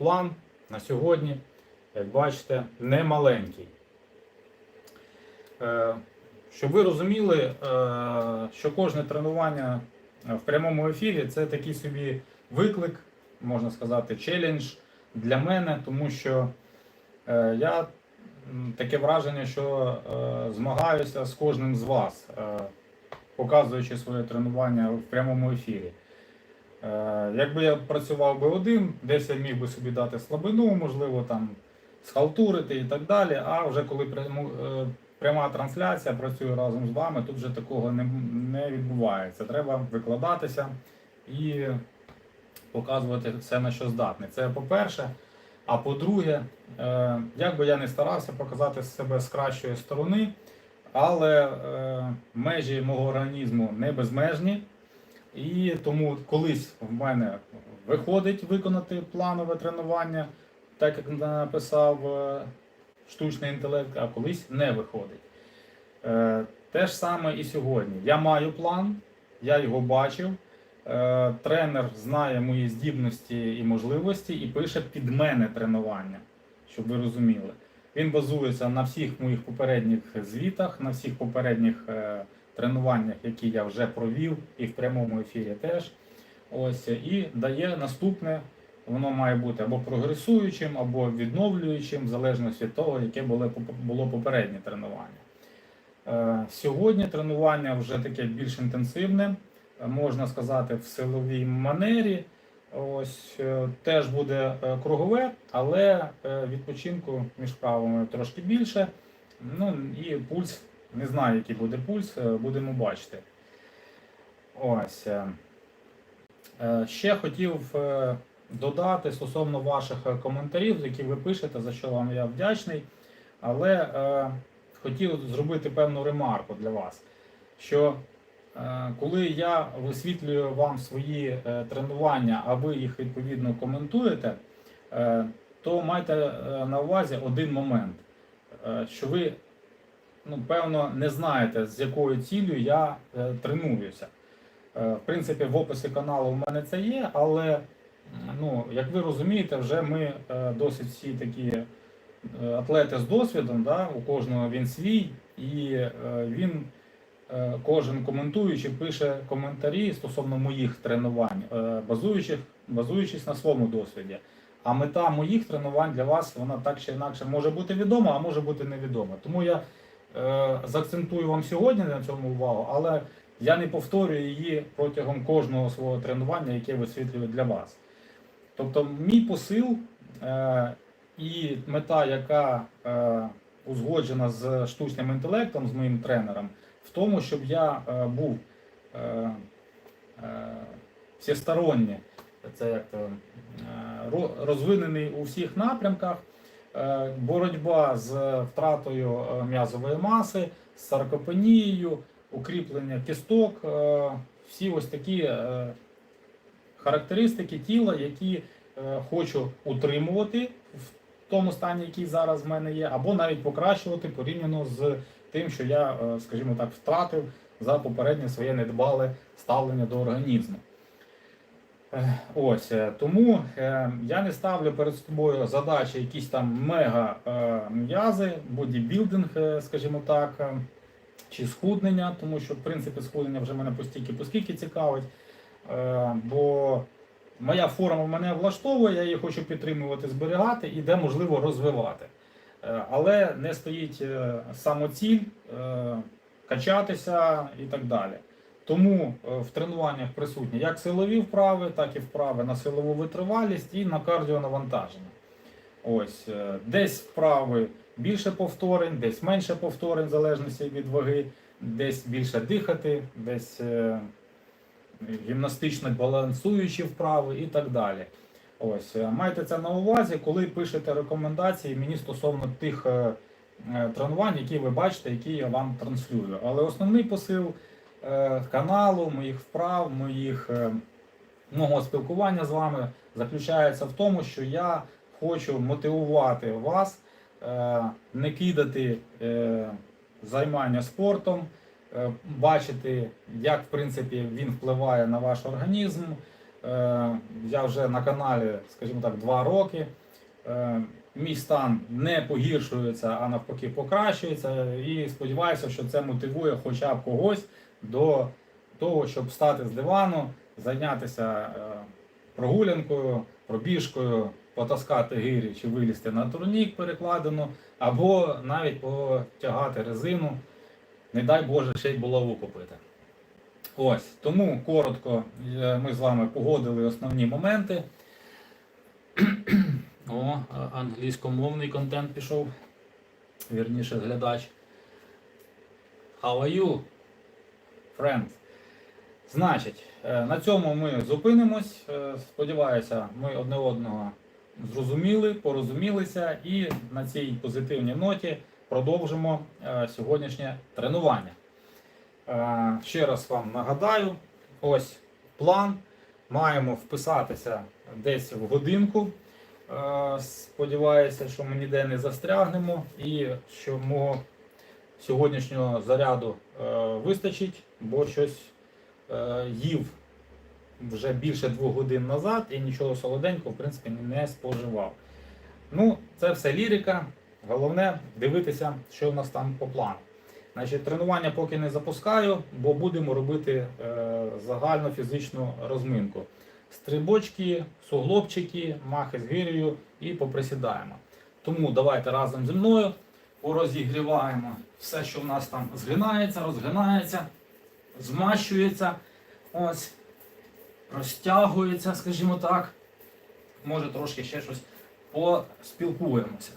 план на сьогодні, як бачите, не маленький. Е, Щоб ви розуміли, е, що кожне тренування в прямому ефірі це такий собі виклик, можна сказати, челендж для мене, тому що е, я таке враження, що змагаюся з кожним з вас, показуючи своє тренування в прямому ефірі. Е, Якби я працював би один, десь я міг би собі дати слабину, можливо, там схалтурити і так далі. А вже коли е, пряма трансляція працює разом з вами, тут вже такого не, відбувається. Треба викладатися і показувати все, на що здатний. Це по-перше. А по-друге, е, як би я не старався показати себе з кращої сторони, але межі мого організму не безмежні. І тому колись в мене виходить виконати планове тренування, так як написав е, штучний інтелект, а колись не виходить. Е, Те ж саме і сьогодні. Я маю план, я його бачив. Е, Тренер знає мої здібності і можливості і пише під мене тренування, щоб ви розуміли. Він базується на всіх моїх попередніх звітах, на всіх попередніх тренуваннях, які я вже провів, і в прямому ефірі теж. Ось і дає наступне. Воно має бути або прогресуючим, або відновлюючим, в залежності від того, яке було, попереднє тренування. Е, Сьогодні тренування вже таке більш інтенсивне, е, можна сказати, в силовій манері. Ось е, теж буде кругове, але відпочинку між вправами трошки більше. Ну і пульс, не знаю, який буде пульс, е, будемо бачити. Ось. е. Е, Ще хотів додати стосовно ваших коментарів, які ви пишете, за що вам я вдячний. Але е, хотів зробити певну ремарку для вас, що е, коли я висвітлюю вам свої е, тренування, а ви їх відповідно коментуєте, е, то майте на увазі один момент, е, що ви, ну, певно, не знаєте, з якою цілею я е, тренуюся. Е, В принципі, в описі каналу в мене це є, але ну, як ви розумієте, вже ми е, досить всі такі е, атлети з досвідом, да? у кожного він свій, і е, він е, кожен коментуючи пише коментарі стосовно моїх тренувань, е, базуючись, базуючись на своєму досвіді. А мета моїх тренувань для вас вона так чи інакше може бути відома, а може бути невідома. Тому я заакцентую вам сьогодні на цьому увагу, але я не повторюю її протягом кожного свого тренування, яке висвітлюю для вас. Тобто, мій посил е, і мета, яка е, узгоджена з штучним інтелектом, з моїм тренером, в тому, щоб я е, був е, е, це як е, розвинений у всіх напрямках. Е, боротьба з втратою е, м'язової маси, з саркопенією, укріплення кісток, е, всі ось такі е, характеристики тіла, які е, хочу утримувати в тому стані, який зараз в мене є, або навіть покращувати порівняно з тим, що я, е, скажімо так, втратив за попереднє своє недбале ставлення до організму. Е, Ось е, тому е, я не ставлю перед собою задачі якісь там мега м'язи, бодібілдинг, скажімо так, чи схуднення, тому що в принципі схуднення вже мене постільки поскільки цікавить. Бо моя форма мене влаштовує, я її хочу підтримувати, зберігати і де можливо розвивати. Але не стоїть самоціль качатися і так далі. Тому е, в тренуваннях присутні як силові вправи, так і вправи на силову витривалість і на кардіонавантаження. Ось е, десь вправи більше повторень, десь менше повторень, в залежності від ваги, десь більше дихати, десь е, гімнастично балансуючі вправи і так далі. Ось майте це на увазі, коли пишете рекомендації мені стосовно тих тренувань, які ви бачите, які я вам транслюю. Але основний посил каналу, моїх вправ, моїх е, мого спілкування з вами заключається в тому, що я хочу мотивувати вас е, не кидати е, займання спортом, е, бачити, як в принципі він впливає на ваш організм, Е, Я вже на каналі, скажімо так, два роки. Мій стан не погіршується, а навпаки покращується. І сподіваюся, що це мотивує хоча б когось до того, щоб встати з дивану, зайнятися е, прогулянкою, пробіжкою, потаскати гирі чи вилізти на турнік перекладину, або навіть потягати резину. Не дай Боже, ще й булаву купити. Ось, тому коротко е, ми з вами погодили основні моменти. О, англійськомовний контент пішов. Вірніше, глядач. How are you, friends? Значить, е, на цьому ми зупинимось. Е, Сподіваюся, ми одне одного зрозуміли, порозумілися і на цій позитивній ноті продовжимо е, сьогоднішнє тренування. Е, Ще раз вам нагадаю, ось план. Маємо вписатися десь в годинку. Е, Сподіваюся, що ми ніде не застрягнемо і що мого сьогоднішнього заряду е, вистачить, бо щось е, їв вже більше двох годин назад і нічого солоденького, в принципі, не споживав. Ну, це все лірика. Головне дивитися, що в нас там по плану. Значить, тренування поки не запускаю, бо будемо робити загальну фізичну розминку. Стрибочки, суглобчики, махи з гирею і поприсідаємо. Тому давайте разом зі мною порозігріваємо все, що в нас там згинається, розгинається, змащується, ось, розтягується, скажімо так. Може трошки ще щось поспілкуємося.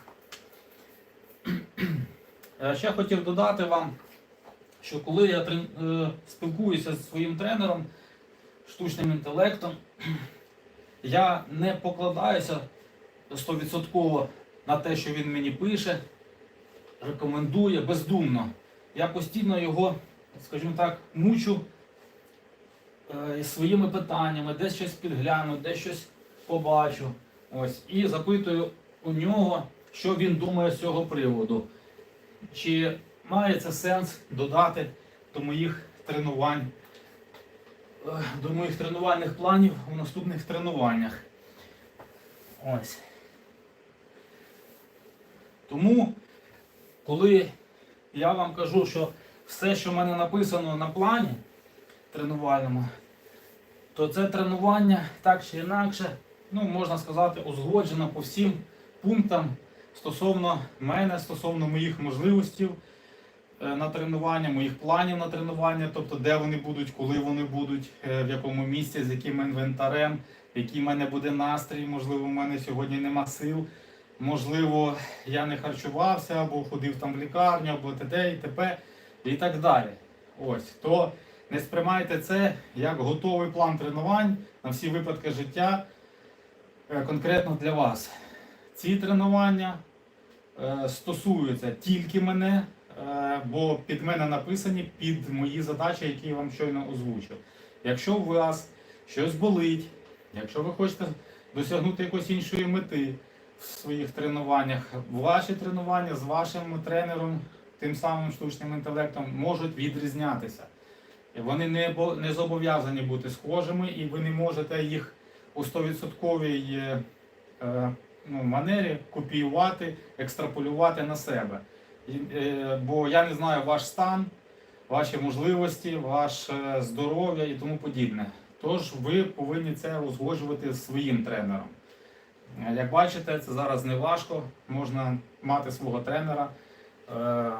Е, Ще хотів додати вам, що коли я е, спілкуюся зі своїм тренером, штучним інтелектом, я не покладаюся 100% на те, що він мені пише, рекомендує бездумно. Я постійно його, скажімо так, мучу е, своїми питаннями, десь щось підгляну, десь щось побачу. Ось, і запитую у нього, що він думає з цього приводу. Чи має це сенс додати до моїх тренувань, до моїх тренувальних планів у наступних тренуваннях. Ось. Тому, коли я вам кажу, що все, що в мене написано на плані тренувальному, то це тренування так чи інакше, ну, можна сказати, узгоджено по всім пунктам стосовно мене, стосовно моїх можливостей е, на тренування, моїх планів на тренування, тобто де вони будуть, коли вони будуть, е, в якому місці, з яким інвентарем, який в мене буде настрій, можливо, в мене сьогодні нема сил, можливо, я не харчувався, або ходив там в лікарню, або т.д. і т.п. і так далі. Ось, то не сприймайте це як готовий план тренувань на всі випадки життя е, конкретно для вас. Ці тренування е, стосуються тільки мене, е, бо під мене написані під мої задачі, які я вам щойно озвучив. Якщо у вас щось болить, якщо ви хочете досягнути якоїсь іншої мети в своїх тренуваннях, ваші тренування з вашим тренером, тим самим штучним інтелектом, можуть відрізнятися. Вони не, не зобов'язані бути схожими, і ви не можете їх у 100% е, е, ну, манері копіювати, екстраполювати на себе. Е, бо я не знаю ваш стан, ваші можливості, ваше здоров'я і тому подібне. Тож ви повинні це узгоджувати з своїм тренером. Е, Як бачите, це зараз не важко. Можна мати свого тренера е,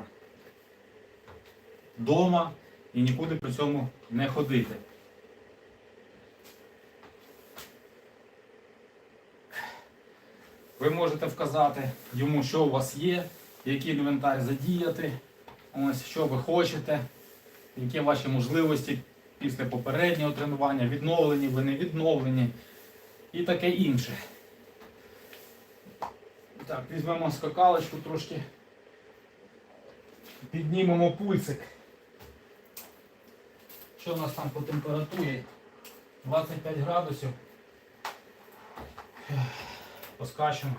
вдома і нікуди при цьому не ходити. Ви можете вказати йому, що у вас є, який інвентар задіяти, ось що ви хочете, які ваші можливості після попереднього тренування, відновлені, ви не відновлені і таке інше. Так, візьмемо скакалочку трошки. Піднімемо пульсик. Що у нас там по температурі? 25 градусів. Поскачемо.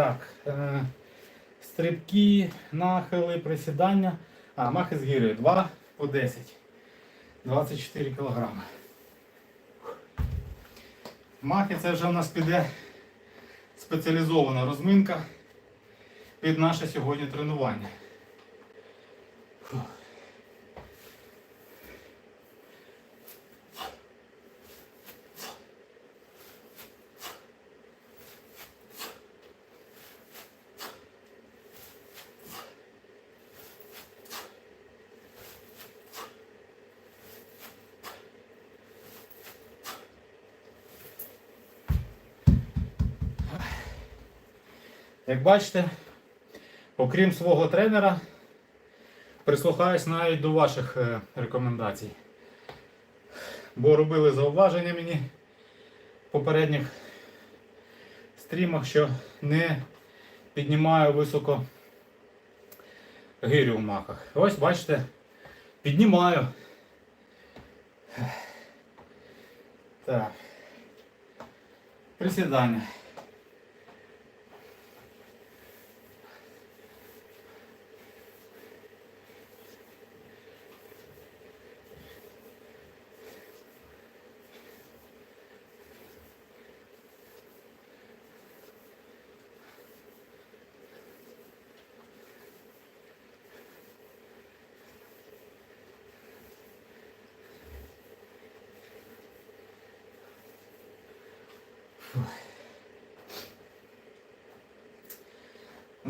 Так. Е, стрибки, нахили, присідання. А, махи з гірою. 2 по 10. 24 кілограми. Махи це вже в нас піде спеціалізована розминка під наше сьогодні тренування. Як бачите, окрім свого тренера, прислухаюсь навіть до ваших е, рекомендацій. Бо робили зауваження мені в попередніх стрімах, що не піднімаю високо гирю в махах. Ось бачите, піднімаю. Так. Присідання.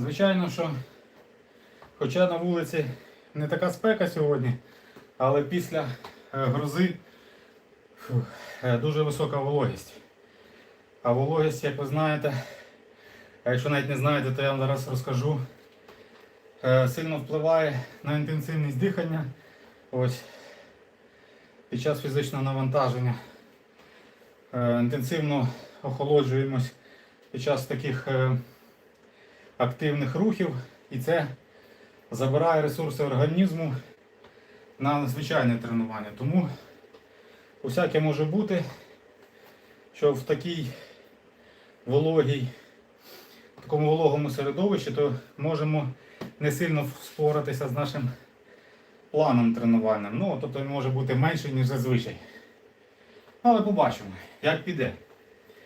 Звичайно, що хоча на вулиці не така спека сьогодні, але після е, грози фух, е, дуже висока вологість. А вологість, як ви знаєте, а якщо навіть не знаєте, то я вам зараз розкажу, е, сильно впливає на інтенсивність дихання. Ось під час фізичного навантаження. Інтенсивно охолоджуємось під час таких активних рухів, і це забирає ресурси організму на звичайне тренування. Тому усяке може бути, що в такій вологій, в такому вологому середовищі, то можемо не сильно споратися з нашим планом тренувальним. Ну, тобто він може бути менший, ніж зазвичай. Але побачимо, як піде.